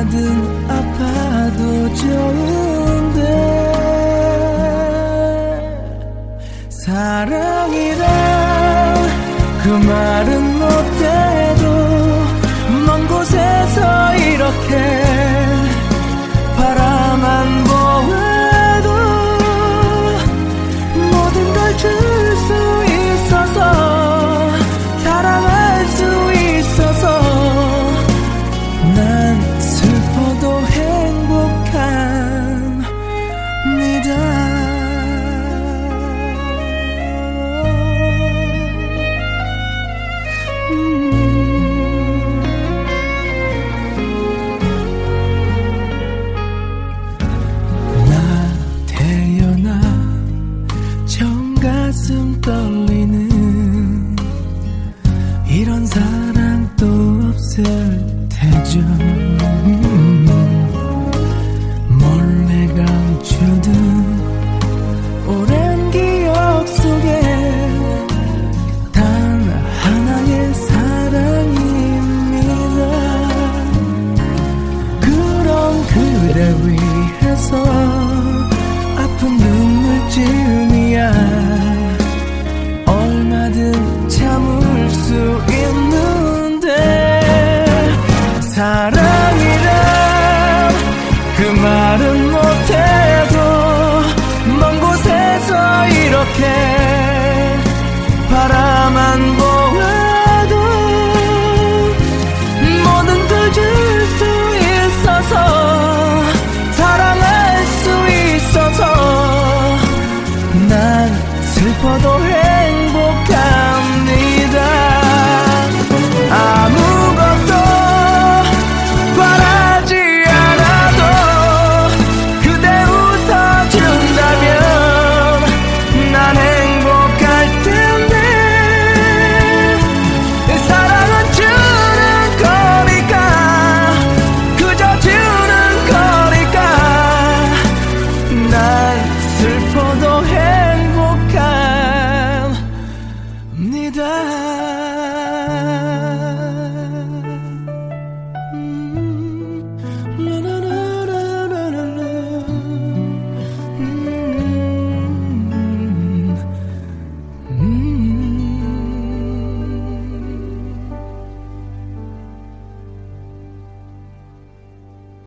얼마든 아파도 좋은데 사랑이란 그 말은 못해도 먼 곳에서 이렇게 아픈 눈물 쯤이야 슬퍼도 해